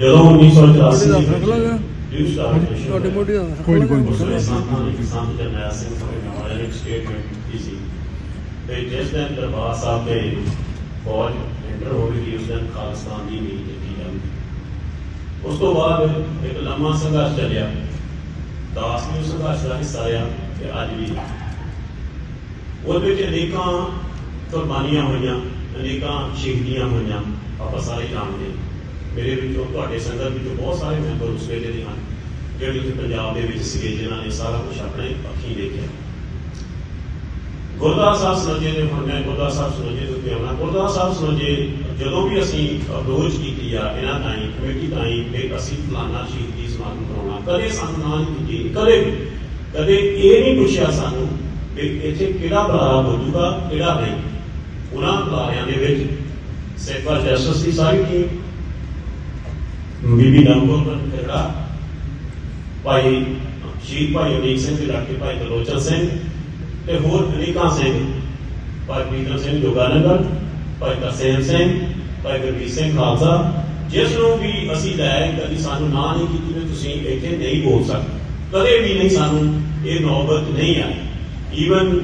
ਜਦੋਂ 1984 ਦਾ ਦੇ ਫ਼ਰਕ ਲੱਗਾ ਨਿਊ ਸਟਾਰ ਤੁਹਾਡੇ ਮੋਢੇ ਦਾ ਕੋਈ ਨੀ, ਕੋਈ ਨੀ। ਉਸਨੇ ਸੰਤਾਂ ਨੇ ਸੰਤ ਜਰਨੈਲ ਸਿੰਘ ਹੋਏ ਵਾਲੇ ਨੇ ਸਟੇਟਮੈਂਟ ਕੀਤੀ ਸੀ। ਤੇ ਜਿਸ ਦਿਨ ਦਰਬਾਰ ਸਾਹਿਬ ਦੇ ਫੌਜ ਐਂਟਰ ਹੋ ਗਈ ਉਸ ਦਿਨ ਖਾਲਿਸਤਾਨ ਦੀ ਨੀਂਹ ਦਿੱਤੀ ਜਾਂਦੀ। ਉਸ ਤੋਂ ਬਾਅਦ ਇੱਕ ਲੰਮਾ ਸੰਘਰਸ਼ ਚੱਲਿਆ। ਦਾਸ ਨੇ ਉਸ ਸੰਘਰਸ਼ ਦਾ ਹਿੱਸਾ ਆ ਤੇ ਅੱਜ ਵੀ। ਉਹਦੇ ਵਿੱਚ ਅਨੇਕਾਂ ਕੁਰਬਾਨੀਆਂ ਹੋਈਆਂ ਅਨੇਕਾਂ ਸ਼ਹੀਦੀਆਂ ਹੋਈਆਂ ਆਪਾਂ ਸਾਰੇ ਜਾਣਦੇ ਹਾਂ। ਮੇਰੇ ਵਿੱਚੋਂ, ਤੁਹਾਡੇ ਸੰਗਤ ਵਿੱਚੋਂ ਬਹੁਤ ਸਾਰੇ ਮੈਂਬਰ ਉਸ ਵੇਲੇ ਦੇ ਹਨ, ਜਿਹੜੇ ਉੱਥੇ ਪੰਜਾਬ ਦੇ ਵਿੱਚ ਸੀਗੇ, ਜਿਨ੍ਹਾਂ ਨੇ ਸਾਰਾ ਕੁਝ ਆਪਣੇ ਅੱਖੀਂ ਦੇਖਿਆ। ਗੁਰਦੁਆਰਾ ਸਾਹਿਬ ਸੁਣਜੇ ਦੇ ਹੁਣ ਮੈਂ ਗੁਰਦੁਆਰਾ ਸਾਹਿਬ ਸੁਣਜੇ ਦੇ ਉੱਤੇ ਆਉਣਾ। ਸਾਹਿਬ ਸੁਣਜੇ ਜਦੋਂ ਵੀ ਅਸੀਂ ਅਪਰੋਚ ਕੀਤੀ ਆ ਇਹਨਾਂ ਤਾਈਂ, ਕਮੇਟੀ ਤਾਈਂ ਵੀ ਅਸੀਂ ਫਲਾਨਾ ਸ਼ਹੀਦੀ ਸਮਾਗਮ ਕਰਾਉਣਾ, ਕਦੇ ਸਾਨੂੰ ਨਾ ਕੀਤੀ ਕਦੇ ਕਦੇ ਇਹ ਨਹੀਂ ਪੁੱਛਿਆ ਸਾਨੂੰ ਵੀ ਇੱਥੇ ਕਿਹੜਾ ਬੁਲਾਰਾ ਬੋਲੂਗਾ ਕਿਹੜਾ ਨਹੀਂ। ਉਹਨਾਂ ਬੁਲਾਰਿਆਂ ਦੇ ਵਿੱਚ ਸੇਵਾ ਜਸਟਿਸ ਦੀ ਸਾਰੀ ਟੀਮ ਬੀਬੀ ਨਮਕੋਰ ਕਰੜਾ ਭਾਈ ਸ਼ਹੀਦ ਭਾਈ ਅਮੀਰ ਸਿੰਘ ਦੇ ਲੜਕੇ ਭਾਈ ਦਲੋਚਨ ਸਿੰਘ ਤੇ ਹੋਰ ਅਨੇਕਾਂ ਸਿੰਘ ਭਾਈ ਪੀਤਰ ਸਿੰਘ ਜੋਗਾਨੰਦਰ ਭਾਈ ਤਰਸੇਮ ਸਿੰਘ ਭਾਈ ਗੁਰਬੀਰ ਸਿੰਘ ਖਾਲਸਾ ਜਿਸ ਨੂੰ ਵੀ ਅਸੀਂ ਲੈ ਕਦੀ ਸਾਨੂੰ ਨਾ ਨਹੀਂ ਕੀਤੀ ਵੀ ਤੁਸੀਂ ਇੱਥੇ ਨਹੀਂ ਬੋਲ ਸਕਦੇ ਕਦੇ ਵੀ ਨਹੀਂ ਸਾਨੂੰ ਇਹ ਨੌਬਤ ਨਹੀਂ ਆਈ ਈਵਨ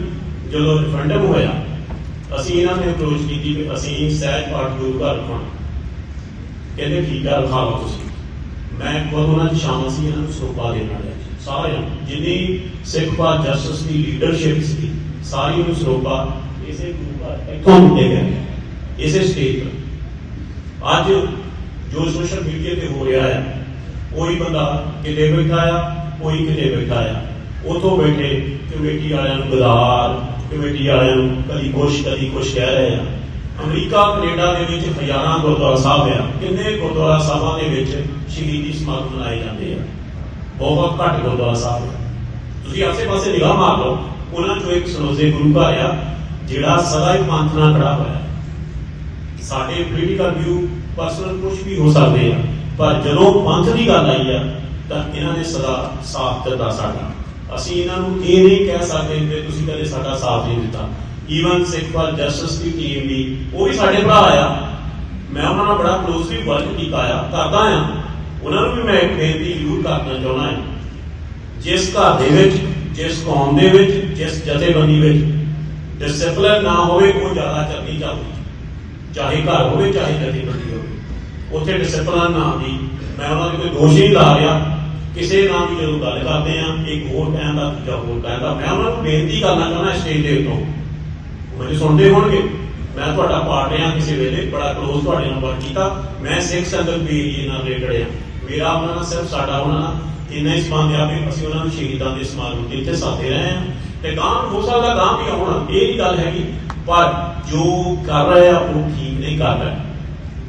ਜਦੋਂ ਰਿਫਰੈਂਡਮ ਹੋਇਆ ਅਸੀਂ ਇਹਨਾਂ ਨੇ ਅਪਰੋਚ ਕੀਤੀ ਵੀ ਅਸੀਂ ਸਹਿਜ ਪਾਠ ਗੁਰੂ ਘਰ ਰਖਾਉਣਾ ਕਹਿੰਦੇ ਠੀਕ ਆ ਰਖਾ ਤੁਸੀਂ। ਮੈਂ ਖੁਦ ਉਹਨਾਂ ਦੀ ਸ਼ਾਮਲ ਸੀ, ਇਹਨਾਂ ਨੂੰ ਸੋਪਾ ਦੇਣ ਵਾਲਿਆ ਸਾਰਿਆਂ ਜਿੰਨੀ ਸਿੱਖ ਪਾਤ ਜਸਟਿਸ ਦੀ ਲੀਡਰਸ਼ਿਪ ਸੀ, ਸਾਰੀ ਨੂੰ ਸਰੋਪਾ ਇਸੇ ਗੁਰੂ ਇੱਥੋਂ ਮਿਲੇ ਗਏ। ਇਸੇ ਸਟੇਜ ਤੋਂ। ਅੱਜ ਜੋ ਸੋਸ਼ਲ ਮੀਡੀਆ ਤੇ ਹੋ ਰਿਹਾ ਹੈ, ਕੋਈ ਬੰਦਾ ਕਿਤੇ ਬੈਠਾ ਆ, ਕੋਈ ਕਿਤੇ ਬੈਠਾ ਆ। ਉਥੋਂ ਬੈਠੇ ਕਮੇਟੀ ਵਾਲਿਆਂ ਨੂੰ ਗਦਾਰ ਕਮੇਟੀ ਵਾਲਿਆਂ ਨੂੰ ਕਦੀ ਕੁਛ ਕਦੀ ਕੁਛ ਕਹਿ ਰਹੇ ਆ। ਅਮਰੀਕਾ, ਕੈਨੇਡਾ ਦੇ ਵਿੱਚ ਹਜ਼ਾਰਾਂ ਗੁਰਦੁਆਰਾ ਸਾਹਿਬ ਆ। ਕਿੰਨੇ ਗੁਰਦੁਆਰਾ ਸਾਹਿਬਾਂ ਦੇ ਵਿੱਚ ਸ਼ਹੀਦੀ ਸਮਾਗਮ ਮਨਾਏ ਜਾਂਦੇ ਆ? ਬਹੁਤ ਘੱਟ ਗੁਰਦੁਆਰਾ ਸਾਹਿਬ ਆ। ਤੁਸੀਂ ਆਸੇ-ਪਾਸੇ ਨਿਗਾਹ ਮਾਰ ਲਓ, ਉਹਨਾਂ ਚੋਂ ਇੱਕ ਸਨੋਜ਼ੇ ਗੁਰੂ ਘਰ ਆ, ਜਿਹੜਾ ਸਦਾ ਹੀ ਪੰਥ ਖੜਾ ਹੋਇਆ। ਸਾਡੇ ਪੋਲੀਟੀਕਲ ਵਿਊ ਪਰਸਨਲ ਕੁਝ ਵੀ ਹੋ ਸਕਦੇ ਆ, ਪਰ ਜਦੋਂ ਪੰਥ ਦੀ ਗੱਲ ਆਈ ਆ, ਤਾਂ ਇਹਨਾਂ ਨੇ ਸਦਾ ਸਾਥ ਦਿੱਤਾ ਸਾਡਾ। ਅਸੀਂ ਇਹਨਾਂ ਨੂੰ ਇਹ ਨਹੀਂ ਕਹਿ ਸਕਦੇ ਕਿ ਤੁਸੀਂ ਕਦੇ ਸਾਡਾ ਸਾਥ ਨਹੀਂ ਦਿੱਤਾ। ਈਵਨ ਸਿੱਖ ਜਸਟਿਸ ਦੀ ਟੀਮ ਵੀ, ਉਹ ਵੀ ਸਾਡੇ ਭਰਾ ਆ। ਮੈਂ ਉਹਨਾਂ ਨਾਲ ਬੜਾ ਕਲੋਜ਼ਲੀ ਵਰਕ ਕੀਤਾ ਆ, ਕਰਦਾ ਆ। ਉਹਨਾਂ ਨੂੰ ਵੀ ਮੈਂ ਇੱਕ ਬੇਨਤੀ ਜ਼ਰੂਰ ਕਰਨਾ ਚਾਹੁੰਦਾ ਹਾਂ ਜਿਸ ਘਰ ਦੇ ਵਿੱਚ, ਜਿਸ ਕੌਮ ਦੇ ਵਿੱਚ, ਜਿਸ ਜਥੇਬੰਦੀ ਵਿੱਚ ਡਿਸਪਲਿਨ ਨਾ ਹੋਵੇ, ਉਹ ਜ਼ਿਆਦਾ ਚੱਲਦੀ ਚੱਲਦੀ ਚਾਹੇ ਘਰ ਹੋਵੇ, ਚਾਹੇ ਜਥੇਬੰਦੀ ਹੋਵੇ। ਉੱਥੇ ਡਿਸਪਲਿਨ ਨਾ ਦੀ ਮੈਂ ਉਹਨਾਂ ਦੇ ਕੋਈ ਦੋਸ਼ ਨਹੀਂ ਲਾ ਰਿਹਾ। ਕਿਸੇ ਨਾਲ ਵੀ ਜਦੋਂ ਗੱਲ ਕਰਦੇ ਆ, ਇੱਕ ਹੋਰ ਕਹਿੰਦਾ ਦੂਜਾ ਹੋਰ ਕਹਿੰਦਾ ਮੈਂ ਉਹਨਾਂ ਨੂੰ ਬੇਨਤੀ ਕਰਨਾ ਚਾਹੁੰਦਾ ਸਟੇਜ ਦੇ ਉੱਤੋਂ। ਮੈਨੂੰ ਸੁਣਦੇ ਹੋਣਗੇ। ਮੈਂ ਤੁਹਾਡਾ ਪਾਰਟ ਰਿਹਾ ਕਿਸੇ ਵੇਲੇ, ਬੜਾ ਕਲੋਜ਼ ਤੁਹਾਡੇ ਨਾਲ ਵਰਕ ਕੀਤਾ। ਮੈਂ ਸਿੱਖ ਸੰਗਤ ਵੀ ਏਰੀਏ ਨਾਲ ਰਿਲੇਟਡ ਆ ਮੇਰਾ ਉਹਨਾਂ ਨਾਲ ਸਿਰਫ ਸਾਡਾ ਉਹਨਾਂ ਨਾਲ ਇੰਨਾ ਹੀ ਸੰਬੰਧ ਆ ਵੀ ਅਸੀਂ ਉਹਨਾਂ ਨੂੰ ਸ਼ਹੀਦਾਂ ਦੇ ਸਮਾਗਮ ਤੇ ਇੱਥੇ ਸਾਥੇ ਰਹੇ ਆ ਤੇ ਗਾਂ ਹੋ ਸਕਦਾ ਗਾਂ ਵੀ ਆਉਣ, ਇਹ ਹੀ ਗੱਲ ਹੈਗੀ। ਪਰ ਜੋ ਕਰ ਰਿਹਾ ਉਹ ਠੀਕ ਨਹੀਂ ਕਰ ਰਿਹਾ।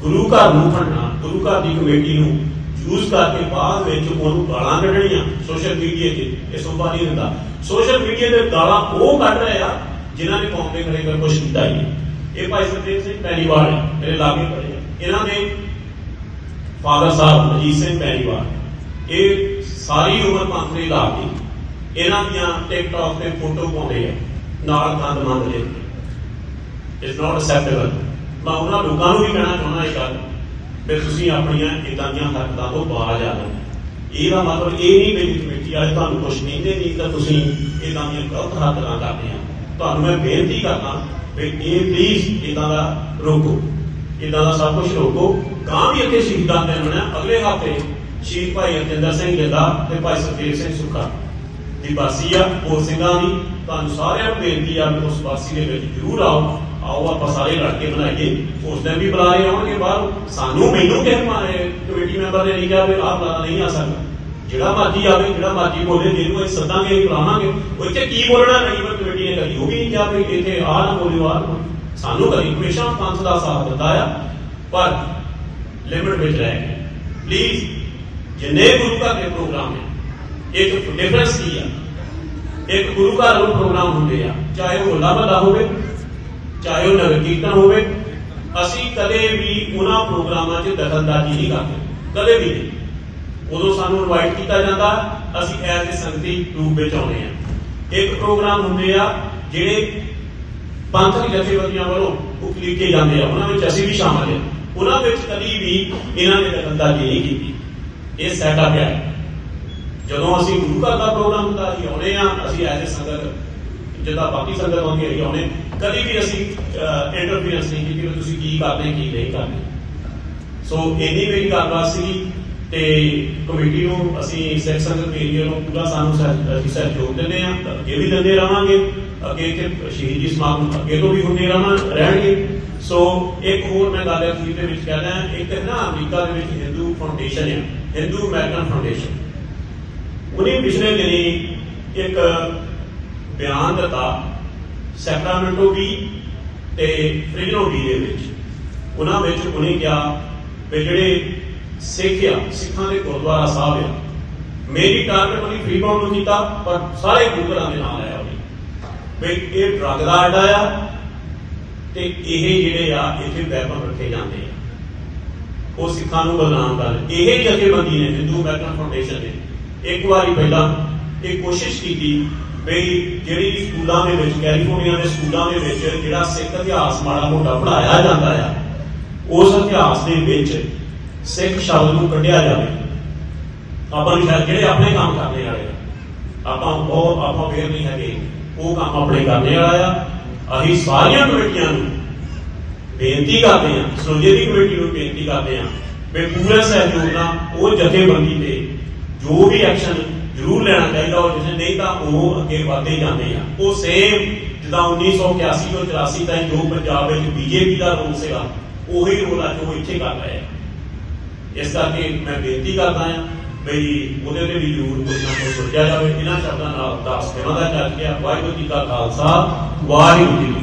ਗੁਰੂ ਘਰ ਨੂੰ ਖੜਨਾ ਗੁਰੂ ਘਰ ਦੀ ਕਮੇਟੀ ਨੂੰ ਯੂਜ਼ ਕਰਕੇ ਬਾਅਦ ਵਿੱਚ ਉਹਨੂੰ ਗਾਲਾਂ ਕੱਢਣੀਆਂ ਸੋਸ਼ਲ ਮੀਡੀਆ ਤੇ, ਇਹ ਸੋਭਾ ਨਹੀਂ ਦਿੰਦਾ। ਸੋਸ਼ਲ ਮੀਡੀਆ ਤੇ ਗਾਲਾਂ ਉਹ ਕੱਢ ਰਹੇ ਆ ਜਿਨ੍ਹਾਂ ਨੇ ਕੌਮ ਦੇ ਖੜੇ ਕਰ ਕੁਝ ਕੀਤਾ ਹੀ ਨਹੀਂ। ਇਹ ਭਾਈ ਸਰਦੇਵ ਸਿੰਘ ਪੈਰੀਵਾਲ ਮੇਰੇ ਲਾਗੇ ਪੜੇ ਇਹਨਾਂ ਦੇ ਫਾਦਰ ਸਾਹਿਬ ਅਜੀਤ ਸਿੰਘ ਪੈਰੀਵਾਲ ਇਹ ਸਾਰੀ ਉਮਰ ਪੰਥ ਲਾ ਕੇ ਇਹਨਾਂ ਦੀਆਂ ਟਿਕਟੌਕ ਤੇ ਫੋਟੋ ਪਾਉਂਦੇ ਆ, ਨਾਲ ਕੰਦ ਮੰਦ ਦੇ ਇਟਸ ਨਾਟ ਅਸੈਪਟੇਬਲ ਮੈਂ ਉਹਨਾਂ ਲੋਕਾਂ ਨੂੰ ਵੀ ਕਹਿਣਾ ਚਾਹੁੰਦਾ ਇਹ ਗੱਲ, ਵੀ ਤੁਸੀਂ ਆਪਣੀਆਂ ਇਦਾਂ ਦੀਆਂ ਹਰਕਤਾਂ ਤੋਂ ਬਾਜ਼ ਆ ਜਾਓ ਇਹਦਾ ਮਤਲਬ ਇਹ ਨਹੀਂ ਮੇਰੀ ਕਮੇਟੀ ਵਾਲੇ ਤੁਹਾਨੂੰ ਕੁਝ ਨਹੀਂ ਦੇਣੀ ਤਾਂ ਤੁਸੀਂ ਇਦਾਂ ਦੀਆਂ ਗਲਤ ਹਰਕਤਾਂ ਕਰਦੇ ਆ। ਤੁਹਾਨੂੰ ਮੈਂ ਬੇਨਤੀ ਕਰਦਾ ਵੀ ਇਹ ਪਲੀਜ਼ ਇਦਾਂ ਦਾ ਰੋਕੋ ਇਦਾਂ ਦਾ ਸਭ ਕੁਝ ਰੋਕੋ। ਗਾਂ ਵੀ ਅੱਗੇ ਸ਼ਹੀਦਾਂ ਦੇ ਬਣਿਆ, ਅਗਲੇ ਹਫ਼ਤੇ ਸ਼ਹੀਦ ਭਾਈ ਅਰਜਿੰਦਰ ਸਿੰਘ ਜੱਦਾ ਤੇ ਭਾਈ ਸੁਖਦੇਵ ਸਿੰਘ ਸੁਖਾ ਦੀ ਬਾਸੀ ਆ, ਹੋਰ ਸਿੰਘਾਂ ਦੀ। ਤੁਹਾਨੂੰ ਸਾਰਿਆਂ ਨੂੰ ਬੇਨਤੀ ਆ ਕਿ ਉਸ ਬਾਸੀ ਦੇ ਵਿੱਚ ਜ਼ਰੂਰ ਆਓ ਆਓ ਆਪਾਂ ਸਾਰੇ ਲੜ ਕੇ ਬਣਾਈਏ ਉਸ ਦਿਨ ਵੀ ਬੁਲਾਏ ਆਉਣਗੇ ਬਾਹਰ। ਸਾਨੂੰ ਮੈਨੂੰ ਕਿਸੇ ਮਾਰੇ ਕਮੇਟੀ ਮੈਂਬਰ ਨੇ ਨਹੀਂ ਕਿਹਾ ਵੀ ਆਹ ਬੁਲਾਣਾ ਨਹੀਂ ਆ ਸਕਦਾ। ਜਿਹੜਾ ਮਰਜ਼ੀ ਆਵੇ ਜਿਹੜਾ ਮਰਜ਼ੀ ਬੋਲੇ ਜਿਹਨੂੰ ਅਸੀਂ ਸੱਦਾਂਗੇ ਬੁਲਾਵਾਂਗੇ, ਉਹ ਇੱਥੇ ਕੀ ਬੋਲਣਾ ਨਹੀਂ, ਪਰ ਕਮੇਟੀ ਨੇ ਕਦੀ ਉਹ ਵੀ ਨਹੀਂ ਕਿਹਾ ਵੀ ਇੱਥੇ ਆਹ ਨਾ ਬੋਲਿਓ, ਆਹ ਨਾ ਬੋਲਿਓ। ਸਾਨੂੰ ਕਦੀ ਹਮੇਸ਼ਾ ਪੰਥ ਦਾ ਸਾਥ ਦਿੱਤਾ ਆ, ਪਰ ਲਿਮਿਟ ਵਿੱਚ ਰਹਿ ਕੇ। ਪਲੀਜ਼ ਜਿੰਨੇ ਗੁਰੂ ਘਰ ਦੇ ਪ੍ਰੋਗਰਾਮ ਹੈ ਇੱਕ ਡਿਫਰੈਂਸ ਕੀ ਆ? ਇੱਕ ਗੁਰੂ ਘਰ ਨੂੰ ਪ੍ਰੋਗਰਾਮ ਹੁੰਦੇ ਆ, ਚਾਹੇ ਉਹ ਹੋਲਾ ਮਹੱਲਾ ਹੋਵੇ, ਚਾਹੇ ਉਹ ਨਗਰ ਕੀਰਤਨ ਹੋਵੇ, ਅਸੀਂ ਕਦੇ ਵੀ ਉਹਨਾਂ ਪ੍ਰੋਗਰਾਮਾਂ 'ਚ ਦਖਲਅੰਦਾਜ਼ੀ ਨਹੀਂ ਕਰਦੇ, ਕਦੇ ਵੀ ਨਹੀਂ। ਉਦੋਂ ਸਾਨੂੰ ਇਨਵਾਈਟ ਕੀਤਾ ਜਾਂਦਾ, ਅਸੀਂ ਐਜ਼ ਅ ਸੰਗਤੀ ਰੂਪ ਵਿੱਚ ਆਉਂਦੇ ਆ ਇੱਕ ਪ੍ਰੋਗਰਾਮ ਹੁੰਦੇ ਆ, ਜਿਹੜੇ ਪੰਥ ਜਥੇਬੰਦੀਆਂ ਵੱਲੋਂ ਉਕਲੀਕੇ ਜਾਂਦੇ ਆ, ਉਹਨਾਂ ਵਿੱਚ ਅਸੀਂ ਵੀ ਸ਼ਾਮਲ ਹਾਂ। ਉਹਨਾਂ ਵਿੱਚ ਕਦੀ ਵੀ ਇਹਨਾਂ ਨੇ ਦਖਲਅੰਦਾਜ਼ੀ ਨਹੀਂ ਕੀਤੀ। ਇਹ ਸੈਟਅਪ ਹੈ। ਜਦੋਂ ਅਸੀਂ ਗੁਰੂ ਘਰ ਦਾ ਪ੍ਰੋਗਰਾਮ ਹੁੰਦਾ, ਅਸੀਂ ਆਉਣੇ ਆ ਅਸੀਂ ਐਜ਼ ਸੰਗਤ, ਜਿੱਦਾਂ ਬਾਕੀ ਸੰਗਤ ਆਉਂਦੀ ਹੈ। ਆਉਣੇ ਕਦੀ ਵੀ ਅਸੀਂ ਇੰਟਰਫੀਰੈਂਸ ਨਹੀਂ ਕੀਤੀ, ਵੀ ਤੁਸੀਂ ਕੀ ਕਰਦੇ, ਕੀ ਨਹੀਂ ਕਰਦੇ। ਸੋ ਇੰਨੀ ਮੇਰੀ ਗੱਲਬਾਤ ਸੀ ਤੇ ਕਮੇਟੀ ਨੂੰ ਅਸੀਂ ਸਿੱਖ ਸੰਗਤ ਏਰੀਆ ਨੂੰ ਪੂਰਾ ਸਾਨੂੰ ਸਹਿਯੋਗ ਦਿੰਦੇ ਆ ਅੱਗੇ ਵੀ ਦਿੰਦੇ ਰਵਾਂਗੇ ਅੱਗੇ ਕਿ ਸ਼ਹੀਦੀ ਸਮਾਗਮ ਅੱਗੇ ਤੋਂ ਵੀ ਹੁੰਦੇ ਰਹਾਂ, ਰਹਿਣਗੇ। ਸੋ ਇੱਕ ਹੋਰ ਮੈਂ ਗੱਲ ਅਖੀਰ ਦੇ ਵਿੱਚ ਕਹਿਣਾ ਇੱਕ ਨਾ ਅਮਰੀਕਾ ਦੇ ਵਿੱਚ ਹਿੰਦੂ ਫਾਊਂਡੇਸ਼ਨ ਹੈ ਹਿੰਦੂ ਅਮਰੀਕਨ ਫਾਊਂਡੇਸ਼ਨ ਉਹਨੇ ਪਿਛਲੇ ਦਿਨੀ ਇੱਕ ਬਿਆਨ ਦਿੱਤਾ ਸੈਕਰਾਮੈਂਟੋ ਵੀ ਤੇ ਫ੍ਰਿਜਨੋ ਵੀ ਦੇ ਵਿੱਚ। ਉਹਨਾਂ ਵਿੱਚ ਉਹਨੇ ਕਿਹਾ ਵੀ ਜਿਹੜੇ ਸਿੱਖ ਆ ਸਿੱਖਾਂ ਦੇ ਗੁਰਦੁਆਰਾ ਸਾਹਿਬ ਆ। ਮੇਰੀ ਟਾਰਗੇਟ ਉਹਨੇ ਫ੍ਰੀਬਾਉਂਡ ਨੂੰ ਕੀਤਾ, ਪਰ ਸਾਰੇ ਗੁਰਦੁਆਰਾਂ ਦੇ ਨਾਲ ਆਇਆ ਉਹਨੇ ਵੀ ਇਹ ਡਰੱਗ ਦਾ ਅੱਡਾ ਆ ਤੇ ਇਹ ਜਿਹੜੇ ਆ, ਇੱਥੇ ਵੈਪਨ ਰੱਖੇ ਜਾਂਦੇ ਆ। ਉਹ ਸਿੱਖਾਂ ਨੂੰ ਬਦਨਾਮ ਕਰ ਇਹ ਜਥੇਬੰਦੀ ਨੇ ਹਿੰਦੂ ਅਮਰੀਕਨ ਫਾਊਂਡੇਸ਼ਨ ਨੇ ਇੱਕ ਵਾਰੀ ਪਹਿਲਾਂ ਇਹ ਕੋਸ਼ਿਸ਼ ਕੀਤੀ ਵੀ ਜਿਹੜੀ ਸਕੂਲਾਂ ਦੇ ਵਿੱਚ ਕੈਲੀਫੋਰਨੀਆ ਦੇ ਸਕੂਲਾਂ ਦੇ ਵਿੱਚ ਜਿਹੜਾ ਸਿੱਖ ਇਤਿਹਾਸ ਮਾੜਾ ਮੋਟਾ ਪੜਾਇਆ ਜਾਂਦਾ ਆ, ਉਸ ਇਤਿਹਾਸ ਦੇ ਵਿੱਚ ਸਿੱਖ ਸ਼ਬਦ ਨੂੰ ਕੱਢਿਆ ਜਾਵੇ। ਆਪਾਂ ਨੂੰ ਸ਼ਾਇਦ ਜਿਹੜੇ ਆਪਣੇ ਕੰਮ ਕਰਨੇ ਵਾਲੇ ਆਪਾਂ ਬਹੁਤ, ਆਪਾਂ ਵੇਰ ਨਹੀਂ ਹੈਗੇ। ਉਹ ਕੰਮ ਆਪਣੇ ਕਰਨੇ ਵਾਲਾ ਆ। ਅਸੀਂ ਸਾਰੀਆਂ ਕਮੇਟੀਆਂ ਨੂੰ ਬੇਨਤੀ ਕਰਦੇ ਹਾਂ ਸੋਜੇ ਦੀ ਕਮੇਟੀ ਨੂੰ ਬੇਨਤੀ ਕਰਦੇ ਹਾਂ, ਵੀ ਪੂਰੇ ਸਹਿਯੋਗ ਨਾਲ ਉਹ ਜਥੇਬੰਦੀ ਤੇ ਜੋ ਵੀ ਐਕਸ਼ਨ ਜ਼ਰੂਰ ਲੈਣਾ ਚਾਹੀਦਾ ਉਹ ਜਿਵੇਂ ਨਹੀਂ ਤਾਂ ਉਹ ਅੱਗੇ ਵਧਦੇ ਜਾਂਦੇ ਆ। ਉਹ ਸੇਮ ਜਿੱਦਾਂ 1981 ਤੋਂ 84 ਤਾਈਂ ਜੋ ਪੰਜਾਬ ਵਿੱਚ ਬੀਜੇਪੀ ਦਾ ਰੋਲ ਸੀਗਾ, ਉਹੀ ਰੋਲ ਅੱਜ ਉਹ ਇੱਥੇ ਕਰ ਰਹੇ ਆ। ਇਸ ਕਰਕੇ ਮੈਂ ਬੇਨਤੀ ਕਰਦਾ ਹਾਂ ਬਈ ਉਹਦੇ ਤੇ ਵੀ ਜ਼ਰੂਰ ਕੁਝ ਨਾ ਕੁਝ ਸੋਚਿਆ ਜਾਵੇ। ਇਹਨਾਂ ਸ਼ਬਦਾਂ ਨਾਲ ਦਾਸ ਸੇਵਾ ਦਾ ਚੱਲ ਗਿਆ। ਵਾਹਿਗੁਰੂ ਜੀ ਕਾ ਖਾਲਸਾ, ਵਾਹਿਗੁਰੂ ਜੀ